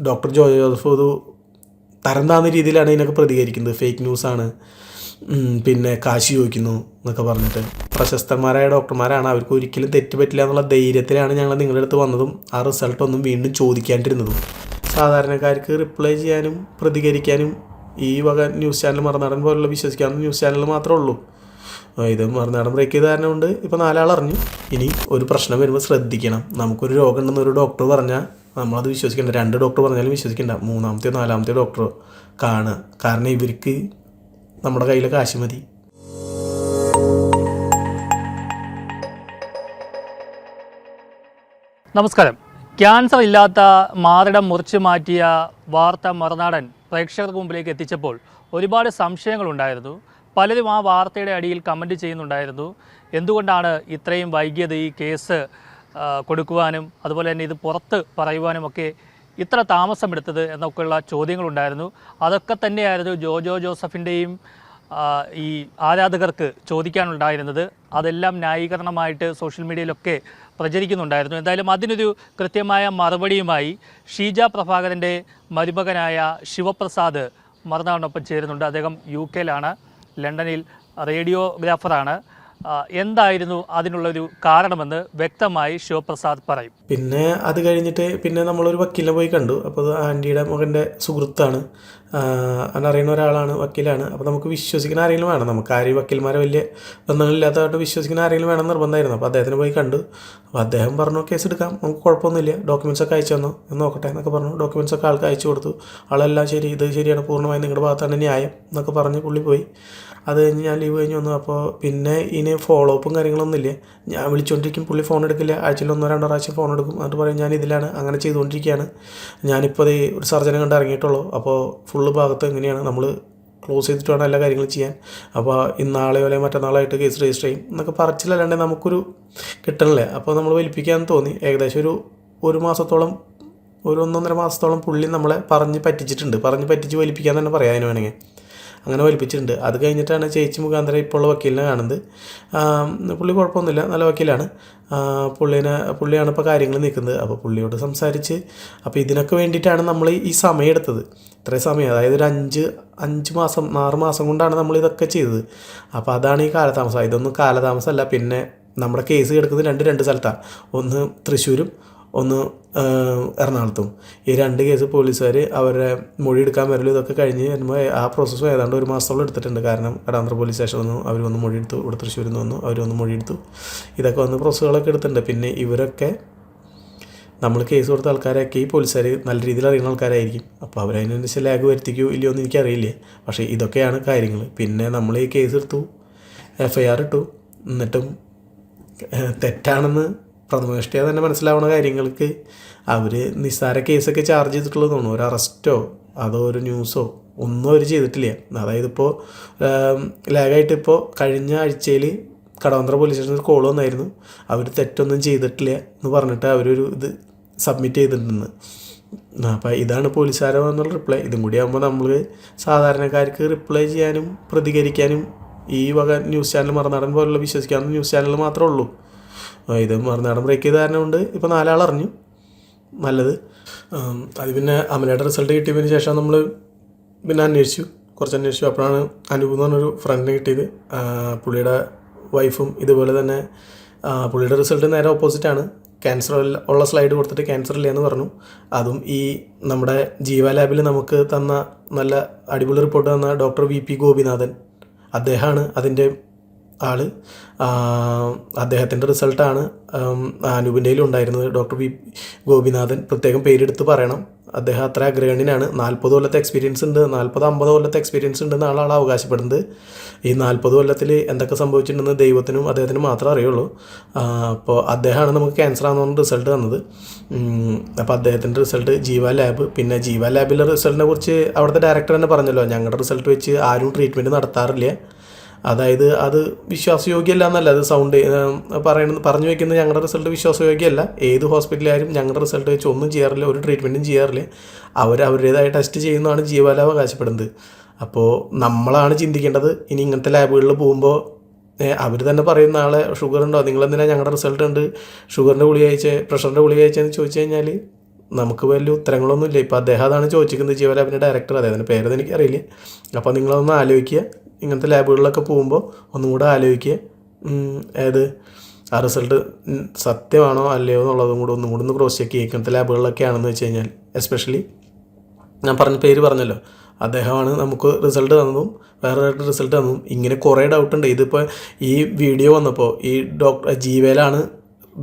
Doctor ജോ Joseph ഒരു തരം താന്ന രീതിയിലാണ് ഇതിനൊക്കെ പ്രതികരിക്കുന്നത്. ഫേക്ക് ന്യൂസാണ് പിന്നെ കാശ് ചോദിക്കുന്നു എന്നൊക്കെ പറഞ്ഞിട്ട്. പ്രശസ്തന്മാരായ ഡോക്ടർമാരാണ്. അവർക്ക് ഒരിക്കലും തെറ്റ് പറ്റില്ല എന്നുള്ള ധൈര്യത്തിലാണ് ഞങ്ങൾ നിങ്ങളുടെ അടുത്ത് വന്നതും ആ റിസൾട്ട് ഒന്നും വീണ്ടും ചോദിക്കാണ്ടിരുന്നതും. സാധാരണക്കാർക്ക് റിപ്ലൈ ചെയ്യാനും പ്രതികരിക്കാനും ഈ വക ന്യൂസ് ചാനൽ മറുനാടൻ പോലുള്ള വിശ്വസിക്കാവുന്ന ന്യൂസ് ചാനൽ മാത്രമേ ഉള്ളൂ. ഇത് മറുനാടൻ ബ്രേക്ക് ചെയ്ത കാരണം കൊണ്ട് ഇപ്പോൾ നാലാൾ അറിഞ്ഞു ഇനി ഒരു പ്രശ്നം വരുമ്പോൾ ശ്രദ്ധിക്കണം. നമുക്കൊരു രോഗം ഉണ്ടെന്ന് ഒരു ഡോക്ടർ പറഞ്ഞാൽ നമ്മളത് വിശ്വസിക്കേണ്ട. രണ്ട് ഡോക്ടർ പറഞ്ഞാലും വിശ്വസിക്കേണ്ട. മൂന്നാമത്തെ നാലാമത്തെ ഡോക്ടർ കാണുക. കാരണം ഇവർക്ക് നമ്മുടെ കയ്യിലെ കാശ് മതി. നമസ്കാരം. ക്യാൻസർ ഇല്ലാത്ത മാറിടം മുറിച്ചു മാറ്റിയ വാർത്ത മറുനാടൻ പ്രേക്ഷകർക്ക് മുമ്പിലേക്ക് എത്തിച്ചപ്പോൾ ഒരുപാട് സംശയങ്ങളുണ്ടായിരുന്നു പലരും ആ വാർത്തയുടെ അടിയിൽ കമന്റ് ചെയ്യുന്നുണ്ടായിരുന്നു. എന്തുകൊണ്ടാണ് ഇത്രയും വൈകിയത് ഈ കേസ് കൊടുക്കുവാനും അതുപോലെ തന്നെ ഇത് പുറത്ത് പറയുവാനും ഒക്കെ ഇത്ര താമസമെടുത്തത് എന്നൊക്കെയുള്ള ചോദ്യങ്ങളുണ്ടായിരുന്നു. അതൊക്കെ തന്നെയായിരുന്നു ജോജോ ജോസഫിന്റെയും ഈ ആരാധകർക്ക് ചോദിക്കാനുണ്ടായിരുന്നത്. അതെല്ലാം ന്യായീകരണമായിട്ട് സോഷ്യൽ മീഡിയയിലൊക്കെ പ്രചരിക്കുന്നുണ്ടായിരുന്നു. എന്തായാലും അതിനൊരു കൃത്യമായ മറുപടിയുമായി ഷീജ പ്രഭാകരന്റെ മരുമകനായ ശിവപ്രസാദ് മറുനാടിനൊപ്പം ചേരുന്നുണ്ട്. അദ്ദേഹം യു കെയിലാണ് ലണ്ടനിൽ റേഡിയോഗ്രാഫറാണ്. എന്തായിരുന്നു അതിനുള്ളൊരു കാരണമെന്ന് വ്യക്തമായി ശിവപ്രസാദ് പറയും. പിന്നെ അത് കഴിഞ്ഞിട്ട് പിന്നെ നമ്മളൊരു വക്കീലിനെ പോയി കണ്ടു. അപ്പോൾ ആന്റിയുടെ മകന്റെ സുഹൃത്താണ്. അറിയുന്ന ഒരാളാണ് വക്കീലാണ്. അപ്പോൾ നമുക്ക് വിശ്വസിക്കുന്ന ആരെങ്കിലും വേണം. നമുക്ക് ആരെയും വക്കീൽമാരെ വലിയ ബന്ധങ്ങളില്ലാത്തതായിട്ട് വിശ്വസിക്കുന്ന ആരെങ്കിലും വേണം നിർബന്ധമായിരുന്നു. അപ്പോൾ അദ്ദേഹത്തിന് പോയി കണ്ടു. അപ്പോൾ അദ്ദേഹം പറഞ്ഞു കേസ് എടുക്കാം. നമുക്ക് കുഴപ്പമൊന്നുമില്ല. ഡോക്യുമെന്റ്സ് ഒക്കെ അയച്ചു തന്നു? എന്ന് നോക്കട്ടെ എന്നൊക്കെ പറഞ്ഞു. ഡോക്യുമെന്റ്സ് ഒക്കെ ആൾക്ക് അയച്ചു കൊടുത്തു. ആളെല്ലാം ശരി ഇത് ശരിയാണ്. പൂർണമായും നിങ്ങളുടെ ഭാഗത്താണ് ന്യായം എന്നൊക്കെ പറഞ്ഞ് പുള്ളി പോയി. അത് കഴിഞ്ഞ് ഞാൻ ലീവ് കഴിഞ്ഞ് വന്നു. അപ്പോൾ പിന്നെ ഇനി ഫോളോ അപ്പും കാര്യങ്ങളൊന്നും ഇല്ല. ഞാൻ വിളിച്ചുകൊണ്ടിരിക്കും പുള്ളി ഫോൺ എടുക്കില്ല. ആഴ്ചയിൽ ഒന്നോ രണ്ടോ പ്രാവശ്യം ഫോൺ എടുക്കും. എന്നിട്ട് പറയും ഞാൻ ഇതിലാണ്. അങ്ങനെ ചെയ്തുകൊണ്ടിരിക്കുകയാണ് ഞാനിപ്പോൾ ഒരു സർജനെ കണ്ട് ഇറങ്ങിയിട്ടുള്ളൂ. അപ്പോൾ ഫുള്ള് ഭാഗത്ത് എങ്ങനെയാണ് നമ്മൾ ക്ലോസ് ചെയ്തിട്ട് വേണം എല്ലാ കാര്യങ്ങളും ചെയ്യാൻ. അപ്പോൾ ഇന്നാളെയോ അല്ലെങ്കിൽ മറ്റന്നാളായിട്ട് കേസ് രജിസ്റ്റർ ചെയ്യും എന്നൊക്കെ പറച്ചിലല്ലാണ്ട് നമുക്കൊരു കിട്ടണില്ലേ? അപ്പോൾ നമ്മൾ വലിപ്പിക്കാൻ തോന്നി. ഏകദേശം ഒരു ഒരു മാസത്തോളം ഒരു ഒന്നൊന്നര മാസത്തോളം പുള്ളി നമ്മളെ പറഞ്ഞ് പറ്റിച്ചിട്ടുണ്ട്. പറഞ്ഞ് പറ്റിച്ച് വലിപ്പിക്കാൻ തന്നെ പറയാം അതിന് വേണമെങ്കിൽ. അങ്ങനെ വലിപ്പിച്ചിട്ടുണ്ട്. അത് കഴിഞ്ഞിട്ടാണ് ചേച്ചി മുഖാന്തരം ഇപ്പോൾ ഉള്ള വക്കീലിനെ കാണുന്നത്. പുള്ളി കുഴപ്പമൊന്നുമില്ല. നല്ല വക്കീലാണ്. പുള്ളിനെ പുള്ളിയാണ് ഇപ്പോൾ കാര്യങ്ങൾ നിൽക്കുന്നത് അപ്പോൾ പുള്ളിയോട് സംസാരിച്ച് അപ്പോൾ ഇതിനൊക്കെ വേണ്ടിയിട്ടാണ് നമ്മൾ ഈ സമയം എടുത്തത്. ഇത്രയും സമയം അതായത് ഒരു അഞ്ച് അഞ്ച് മാസം ആറ് മാസം കൊണ്ടാണ് നമ്മൾ ഇതൊക്കെ ചെയ്തത്. അപ്പോൾ അതാണ് ഈ കാലതാമസം. ഇതൊന്നും കാലതാമസമല്ല. പിന്നെ നമ്മുടെ കേസ് കിടക്കുന്നത് രണ്ട് രണ്ട് സ്ഥലത്താണ്. ഒന്ന് തൃശ്ശൂരും ഒന്ന് എറണാകുളത്തും. ഈ രണ്ട് കേസ് പോലീസുകാർ അവരുടെ മൊഴി എടുക്കാൻ വരലും ഇതൊക്കെ കഴിഞ്ഞ് വരുമ്പോൾ ആ പ്രോസസ്സ് ഏതാണ്ട് ഒരു മാസത്തോളം എടുത്തിട്ടുണ്ട്. കാരണം കടാന്തര പോലീസ് സ്റ്റേഷൻ വന്നു അവർ വന്ന് മൊഴി എടുത്തു ഇവിടെ തൃശ്ശൂരിൽ നിന്ന് വന്നു അവർ വന്ന് മൊഴി എടുത്തു. ഇതൊക്കെ വന്ന് പ്രോസസ്സുകളൊക്കെ എടുത്തിട്ടുണ്ട്. പിന്നെ ഇവരൊക്കെ നമ്മൾ കേസ് കൊടുത്ത ആൾക്കാരൊക്കെ ഈ പോലീസുകാർ നല്ല രീതിയിൽ അറിയുന്ന ആൾക്കാരായിരിക്കും. അപ്പോൾ അവരതിനനുസരിച്ച് ലാഗ് വരുത്തിക്കോ ഇല്ലയോ എന്ന് എനിക്കറിയില്ല. പക്ഷേ ഇതൊക്കെയാണ് കാര്യങ്ങൾ. പിന്നെ നമ്മൾ ഈ കേസ് എടുത്തു എഫ് ഐ ആർ ഇട്ടു. എന്നിട്ടും ഏഹ്, തെറ്റാണെന്ന് സ്റ്റേ തന്നെ മനസ്സിലാവുന്ന കാര്യങ്ങൾക്ക്. അവർ നിസ്സാര കേസൊക്കെ ചാർജ് ചെയ്തിട്ടുള്ളത് തോന്നുന്നു. ഒരു അറസ്റ്റോ അതോ ഒരു ന്യൂസോ ഒന്നും അവർ ചെയ്തിട്ടില്ല. അതായത് ഇപ്പോൾ ലാഗായിട്ട് ഇപ്പോൾ കഴിഞ്ഞ ആഴ്ചയിൽ കടവന്ത്ര പോലീസ് സ്റ്റേഷനിൽ കോൾ വന്നായിരുന്നു. അവർ തെറ്റൊന്നും ചെയ്തിട്ടില്ല എന്ന് പറഞ്ഞിട്ട് അവരൊരു ഇത് സബ്മിറ്റ് ചെയ്തിട്ടുണ്ടെന്ന്. അപ്പോൾ ഇതാണ് പോലീസുകാരോ എന്നുള്ള റിപ്ലൈ ഇതും കൂടി ആകുമ്പോൾ നമ്മൾ സാധാരണക്കാർക്ക് റിപ്ലൈ ചെയ്യാനും പ്രതികരിക്കാനും ഈ വക ന്യൂസ് ചാനൽ മറുനാടൻ പോലുള്ള വിശ്വസിക്കാവുന്ന ന്യൂസ് ചാനൽ മാത്രമേ ഉള്ളൂ. ഇത് മറുനാടൻ ബ്രേക്ക് ചെയ്ത കാരണം കൊണ്ട് ഇപ്പോൾ നാലാൾ അറിഞ്ഞു നല്ലത് അത് പിന്നെ അമലയുടെ റിസൾട്ട് കിട്ടിയതിന് ശേഷം നമ്മൾ പിന്നെ അന്വേഷിച്ചു. കുറച്ച് അന്വേഷിച്ചു. അപ്പോഴാണ് അനൂപ് എന്ന് പറഞ്ഞൊരു ഫ്രണ്ടിനെ കിട്ടിയത്. പുള്ളിയുടെ വൈഫും ഇതുപോലെ തന്നെ പുള്ളിയുടെ റിസൾട്ട് നേരെ ഓപ്പോസിറ്റാണ് ക്യാൻസർ ഉള്ള സ്ലൈഡ് കൊടുത്തിട്ട് ക്യാൻസർ ഇല്ല എന്ന് പറഞ്ഞു. അതും ഈ നമ്മുടെ ജീവ ലാബിൽ നമുക്ക് തന്ന നല്ല അടിപൊളി റിപ്പോർട്ട് തന്ന ഡോക്ടർ വി പി ഗോപിനാഥൻ. അദ്ദേഹമാണ് അതിന്റെ ആൾ. ആ, അദ്ദേഹത്തിന്റെ റിസൾട്ടാണ് അനൂപിന്റെ ഉണ്ടായിരുന്നത്. ഡോക്ടർ വി ഗോപിനാഥൻ പ്രത്യേകം പേരെടുത്ത് പറയണം. അദ്ദേഹം അത്ര അഗ്രഗണ്യനാണ്. നാൽപ്പത് കൊല്ലത്തെ എക്സ്പീരിയൻസ് ഉണ്ട്. നാൽപ്പത് അമ്പത് കൊല്ലത്തെ എക്സ്പീരിയൻസ് ഉണ്ടെന്ന് ആളാണ് അവകാശപ്പെടുന്നത്. ഈ നാൽപ്പത് കൊല്ലത്തിൽ എന്തൊക്കെ സംഭവിച്ചിട്ടുണ്ടെന്ന് ദൈവത്തിനും അദ്ദേഹത്തിനും മാത്രമേ അറിയുള്ളൂ. അപ്പോൾ അദ്ദേഹമാണ് നമുക്ക് ക്യാൻസർ ആണെന്ന് റിസൾട്ട് തന്നത്. അപ്പോൾ അദ്ദേഹത്തിന്റെ റിസൾട്ട് ജീവ ലാബ് പിന്നെ ജീവ ലാബിലെ റിസൾട്ടിനെ കുറിച്ച് അവിടുത്തെ ഡയറക്ടർ തന്നെ പറഞ്ഞല്ലോ. ഞങ്ങളുടെ റിസൾട്ട് വെച്ച് ആരും ട്രീറ്റ്മെന്റ് നടത്താറില്ല. അതായത് അത് വിശ്വാസയോഗ്യമല്ല എന്നല്ല അത് സൗണ്ട് പറയുന്നത് പറഞ്ഞു വെക്കുന്നത് ഞങ്ങളുടെ റിസൾട്ട് വിശ്വാസയോഗ്യമല്ല ഏത് ഹോസ്പിറ്റലായാലും ഞങ്ങളുടെ റിസൾട്ട് വെച്ച് ഒന്നും ചെയ്യാറില്ല ഒരു ട്രീറ്റ്മെന്റും ചെയ്യാറില്ല. അവർ അവരുടേതായ ടെസ്റ്റ് ചെയ്യുന്നതാണ് ജീവല അവകാശപ്പെടുന്നത് അപ്പോൾ നമ്മളാണ് ചിന്തിക്കേണ്ടത് ഇനി ഇങ്ങനത്തെ ലാബുകളിൽ പോകുമ്പോൾ അവർ തന്നെ പറയുന്ന ആളെ ഷുഗർ ഉണ്ടോ? നിങ്ങൾ എന്തിനാ ഞങ്ങളുടെ റിസൾട്ട് ഉണ്ട് ഷുഗറിന്റെ ഗുളിക അയച്ച് പ്രഷറിന്റെ ഗുളിക അയച്ചെന്ന് ചോദിച്ചു കഴിഞ്ഞാൽ നമുക്ക് വലിയ ഉത്തരങ്ങളൊന്നുമില്ല. ഇപ്പോൾ അദ്ദേഹം അതാണ് ചോദിച്ചിരിക്കുന്നത് ജീവലാബിന്റെ ഡയറക്ടർ അദ്ദേഹത്തിന്റെ പേരത് എനിക്കറിയില്ല. അപ്പോൾ നിങ്ങളൊന്ന് ആലോചിക്കുക. ഇങ്ങനത്തെ ലാബുകളിലൊക്കെ പോകുമ്പോൾ ഒന്നും കൂടെ ആലോചിക്കുക. ഏത് ആ റിസൾട്ട് സത്യമാണോ അല്ലയോ എന്നുള്ളതും കൂടെ ഒന്നും കൂടെ ഒന്ന് ക്രോസ് ചെക്ക് ചെയ്യുക. ഇങ്ങനത്തെ ലാബുകളിലൊക്കെ ആണെന്ന് വെച്ച് കഴിഞ്ഞാൽ എസ്പെഷ്യലി ഞാൻ പറഞ്ഞ പേര് പറഞ്ഞല്ലോ. അദ്ദേഹമാണ് നമുക്ക് റിസൾട്ട് തന്നതും വേറെ റിസൾട്ട് തന്നതും. ഇങ്ങനെ കുറേ ഡൗട്ട് ഉണ്ട്. ഇതിപ്പോൾ ഈ വീഡിയോ വന്നപ്പോൾ ഈ ഡോക്ടർ ജീവയിലാണ്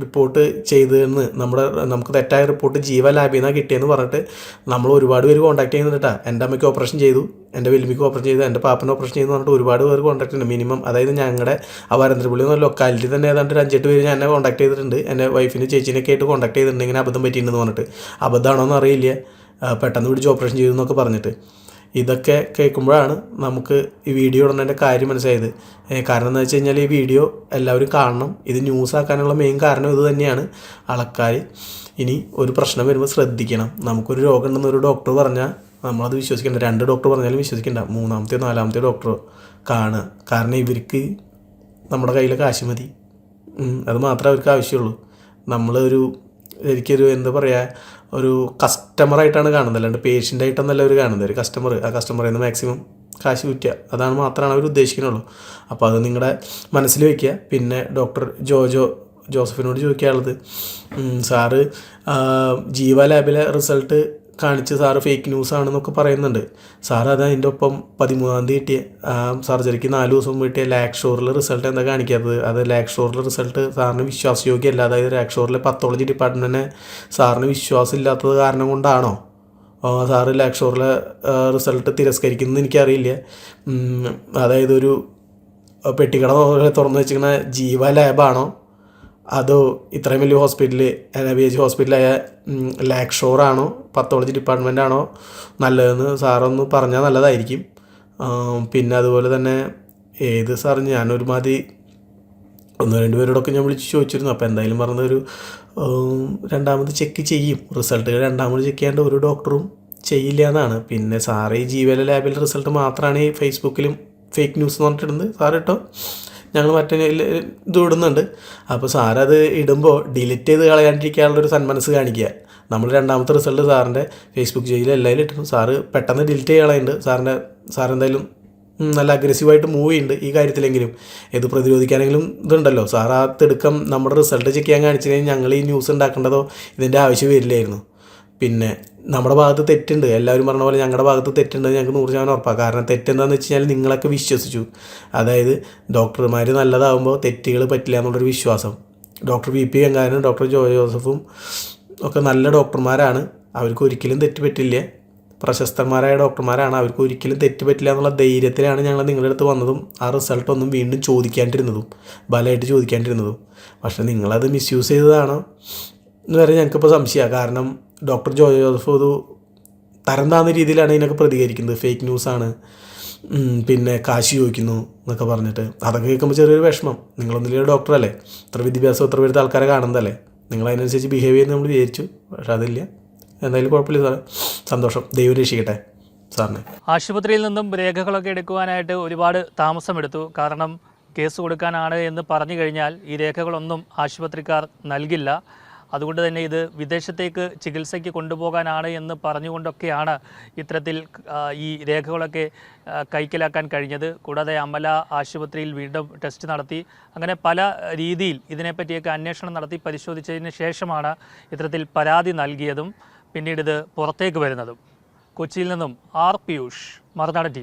റിപ്പോർട്ട് ചെയ്തതെന്ന് നമ്മുടെ നമുക്ക് തെറ്റായ റിപ്പോർട്ട് ജീവ ലാബിൽ നിന്നാണ് കിട്ടിയെന്ന് പറഞ്ഞിട്ട് നമ്മൾ ഒരുപാട് പേര് കോൺടാക്ട് ചെയ്യുന്നുണ്ട് എന്റെ അമ്മയ്ക്ക് ഓപ്പറേഷൻ ചെയ്തു എന്റെ വലിമിക്ക് ഓപ്പറേഷൻ ചെയ്തു എന്റെ പാപ്പന് ഓപ്പറേഷൻ ചെയ്തു പറഞ്ഞിട്ട് ഒരുപാട് പേര് കോൺടാക്ട് ഉണ്ട് മിനിമം അതായത് ഞങ്ങളുടെ ആ എന്ന ലൊക്കാലിറ്റി തന്നെ ഏതാണ്ട് ഒരു അഞ്ചെട്ട് പേര് ഞാൻ എന്നെ കോൺടാക്ട് ചെയ്തിട്ടുണ്ട്. എന്റെ വൈഫിന് ചേച്ചീനൊക്കെ ആയിട്ട് കോൺടാക്ട് ചെയ്തിട്ടുണ്ട്. ഇങ്ങനെ അബദ്ധം പറ്റിയിട്ടുണ്ടെന്ന് പറഞ്ഞിട്ട്. അബദ്ധമാണോ എന്ന് അറിയില്ല പെട്ടെന്ന് പിടിച്ച് ഓപ്പറേഷൻ ചെയ്തു എന്നൊക്കെ പറഞ്ഞിട്ട്. ഇതൊക്കെ കേൾക്കുമ്പോഴാണ് നമുക്ക് ഈ വീഡിയോ ഇടുന്നതിന്റെ കാര്യം മനസ്സിലായത്. കാരണം എന്താ വെച്ച് കഴിഞ്ഞാൽ ഈ വീഡിയോ എല്ലാവരും കാണണം. ഇത് ന്യൂസ് ആക്കാനുള്ള മെയിൻ കാരണം ഇത് തന്നെയാണ്. ആൾക്കാർ ഇനി ഒരു പ്രശ്നം വരുമ്പോൾ ശ്രദ്ധിക്കണം. നമുക്കൊരു രോഗം ഉണ്ടെന്ന് ഒരു ഡോക്ടർ പറഞ്ഞാൽ നമ്മളത് വിശ്വസിക്കേണ്ട. രണ്ട് ഡോക്ടർ പറഞ്ഞാലും വിശ്വസിക്കേണ്ട. മൂന്നാമത്തെ നാലാമത്തെ ഡോക്ടർ കാണുക. കാരണം ഇവർക്ക് നമ്മുടെ കയ്യിലെ കാശ് മതി. അത് മാത്രമേ അവർക്ക് ആവശ്യമുള്ളൂ. നമ്മളൊരു എനിക്കൊരു എന്താ പറയുക ഒരു കസ്റ്റമറായിട്ടാണ് കാണുന്നത്. അല്ലാണ്ട് പേഷ്യന്റ് ആയിട്ടൊന്നല്ല അവർ കാണുന്നത്. ഒരു കസ്റ്റമർ ആ കസ്റ്റമറിൽ നിന്ന് മാക്സിമം കാശ് കുറ്റുക. അതാണ് മാത്രമാണ് അവർ ഉദ്ദേശിക്കുന്നുള്ളൂ അപ്പോൾ അത് നിങ്ങളുടെ മനസ്സിൽ വയ്ക്കുക പിന്നെ ഡോക്ടർ ജോജോ ജോസഫിനോട് ചോദിക്കാനുള്ളത്. സാറ് ജീവ ലാബിലെ റിസൾട്ട് കാണിച്ച് സാറ് ഫേക്ക് ന്യൂസ് ആണെന്നൊക്കെ പറയുന്നുണ്ട്. സാർ അത് അതിന്റെ ഒപ്പം പതിമൂന്നാം തീയതി കിട്ടിയ സർജറിക്ക് നാല് ദിവസം കിട്ടിയ ലാക് ഷോറിൽ റിസൾട്ട് എന്താ കാണിക്കാത്തത്? അത് ലാക് ഷോറിൽ റിസൾട്ട് സാറിന് വിശ്വാസയോഗ്യമല്ല അതായത് ലാക് ഷോറിലെ പത്തോളജി ഡിപ്പാർട്ട്മെന്റിനെ സാറിന് വിശ്വാസം ഇല്ലാത്തത് കാരണം കൊണ്ടാണോ? സാറ് ലാക് ഷോറിലെ റിസൾട്ട് തിരസ്കരിക്കുന്നത് എനിക്കറിയില്ല. അതായത് ഒരു പെട്ടിക്കട തുറന്നു വെച്ചിരിക്കുന്ന ജീവ ലാബാണോ അതോ ഇത്രയും വലിയ ഹോസ്പിറ്റൽ ബി എച്ച് ഹോസ്പിറ്റലായ ലാക് ഷോറാണോ പത്തോളജി ഡിപ്പാർട്ട്മെന്റ് ആണോ നല്ലതെന്ന് സാറൊന്ന് പറഞ്ഞാൽ നല്ലതായിരിക്കും. പിന്നെ അതുപോലെ തന്നെ ഏത് സാർ ഞാനൊരുമാതിരി ഒന്ന് രണ്ട് പേരോടൊക്കെ ഞാൻ വിളിച്ച് ചോദിച്ചിരുന്നു. അപ്പോൾ എന്തായാലും പറഞ്ഞൊരു രണ്ടാമത് ചെക്ക് ചെയ്യും. റിസൾട്ട് രണ്ടാമത് ചെക്ക് ചെയ്യാണ്ട് ഒരു ഡോക്ടറും ചെയ്യില്ല എന്നാണ്. പിന്നെ സാറ് ഈ ജീവല ലാബിലെ റിസൾട്ട് മാത്രമാണ് ഈ ഫേസ്ബുക്കിലും ഫേക്ക് ന്യൂസ് എന്ന് പറഞ്ഞിട്ടുണ്ട് സാർ ഇട്ടോ ഞങ്ങൾ മറ്റേ ഇത് ഇടുന്നുണ്ട്. അപ്പോൾ സാറത് ഇടുമ്പോൾ ഡിലീറ്റ് ചെയ്ത് കളയാണ്ടിരിക്കാനുള്ളൊരു സന്മനസ് കാണിക്കുക. നമ്മൾ രണ്ടാമത്തെ റിസൾട്ട് സാറിന്റെ ഫേസ്ബുക്ക് പേജിൽ എല്ലാവരും ഇട്ടിട്ടും സാറ് പെട്ടെന്ന് ഡിലീറ്റ് ചെയ്യാൻ കളയുന്നുണ്ട്. സാറിന്റെ സാറെന്തായാലും നല്ല അഗ്രസീവായിട്ട് മൂവ് ചെയ്യുന്നുണ്ട് ഈ കാര്യത്തിലെങ്കിലും. ഇത് പ്രതിരോധിക്കാനെങ്കിലും ഇതുണ്ടല്ലോ. സാർ ആ തിടുക്കം നമ്മുടെ റിസൾട്ട് ചെക്ക് ചെയ്യാൻ കാണിച്ചു കഴിഞ്ഞാൽ ഞങ്ങൾ ഈ ന്യൂസ് ഉണ്ടാക്കേണ്ടതോ ഇതിന്റെ ആവശ്യം വരില്ലായിരുന്നു. പിന്നെ നമ്മുടെ ഭാഗത്ത് തെറ്റുണ്ട്. എല്ലാവരും പറഞ്ഞ പോലെ ഞങ്ങളുടെ ഭാഗത്ത് തെറ്റുണ്ട് ഞങ്ങൾക്ക് നൂറ് ശതമാനം ഉറപ്പാണ് കാരണം തെറ്റെന്താണെന്ന് വെച്ച് കഴിഞ്ഞാൽ നിങ്ങളൊക്കെ വിശ്വസിച്ചു. അതായത് ഡോക്ടർമാർ നല്ലതാകുമ്പോൾ തെറ്റുകൾ പറ്റില്ല എന്നുള്ളൊരു വിശ്വാസം. ഡോക്ടർ വി പി ഗംഗാനും ഡോക്ടർ ജോ ജോസഫും ഒക്കെ നല്ല ഡോക്ടർമാരാണ്. അവർക്ക് ഒരിക്കലും തെറ്റ് പറ്റില്ല. പ്രശസ്തന്മാരായ ഡോക്ടർമാരാണ്. അവർക്ക് ഒരിക്കലും തെറ്റ് പറ്റില്ല എന്നുള്ള ധൈര്യത്തിലാണ് ഞങ്ങൾ നിങ്ങളുടെ അടുത്ത് വന്നതും ആ റിസൾട്ട് ഒന്നും വീണ്ടും ചോദിക്കാണ്ടിരുന്നതും ബലമായിട്ട് ചോദിക്കാണ്ടിരുന്നതും. പക്ഷേ നിങ്ങളത് മിസ്യൂസ് ചെയ്തതാണോ എന്ന് വരെ ഞങ്ങൾക്കിപ്പോൾ സംശയമാണ് കാരണം ഡോക്ടർ ജോ ജോസഫ് ഒരു തരം താന്ന രീതിയിലാണ് ഇതിനൊക്കെ പ്രതികരിക്കുന്നത്. ഫേക്ക് ന്യൂസാണ് പിന്നെ കാശി ചോദിക്കുന്നു എന്നൊക്കെ പറഞ്ഞിട്ട്. അതൊക്കെ കേൾക്കുമ്പോൾ ചെറിയൊരു വിഷമം. നിങ്ങളൊന്നിലൊരു ഡോക്ടറല്ലേ? ഇത്ര വിദ്യാഭ്യാസം ഇത്ര പേരുത്തെ ആൾക്കാരെ കാണുന്നതല്ലേ? നിങ്ങൾ അതിനനുസരിച്ച് ബിഹേവ് ചെയ്യുന്ന നമ്മൾ വിചാരിച്ചു. പക്ഷെ അതില്ല. എന്തായാലും കുഴപ്പമില്ല സാറേ. സന്തോഷം. ദൈവം രക്ഷിക്കട്ടെ സാറിനെ. ആശുപത്രിയിൽ നിന്നും രേഖകളൊക്കെ എടുക്കുവാനായിട്ട് ഒരുപാട് താമസമെടുത്തു കാരണം കേസ് കൊടുക്കാനാണ് എന്ന് പറഞ്ഞു കഴിഞ്ഞാൽ ഈ രേഖകളൊന്നും ആശുപത്രിക്കാർ നൽകില്ല. അതുകൊണ്ട് തന്നെ ഇത് വിദേശത്തേക്ക് ചികിത്സയ്ക്ക് കൊണ്ടുപോകാനാണ് എന്ന് പറഞ്ഞുകൊണ്ടൊക്കെയാണ് ഇത്തരത്തിൽ ഈ രേഖകളൊക്കെ കൈക്കലാക്കാൻ കഴിഞ്ഞത്. കൂടാതെ അമല ആശുപത്രിയിൽ വീണ്ടും ടെസ്റ്റ് നടത്തി. അങ്ങനെ പല രീതിയിൽ ഇതിനെപ്പറ്റിയൊക്കെ അന്വേഷണം നടത്തി പരിശോധിച്ചതിന് ശേഷമാണ് ഇത്തരത്തിൽ പരാതി നൽകിയതും പിന്നീട് ഇത് പുറത്തേക്ക് വരുന്നതും. കൊച്ചിയിൽ നിന്നും ആർ പിയൂഷ് മറുനാട് ടി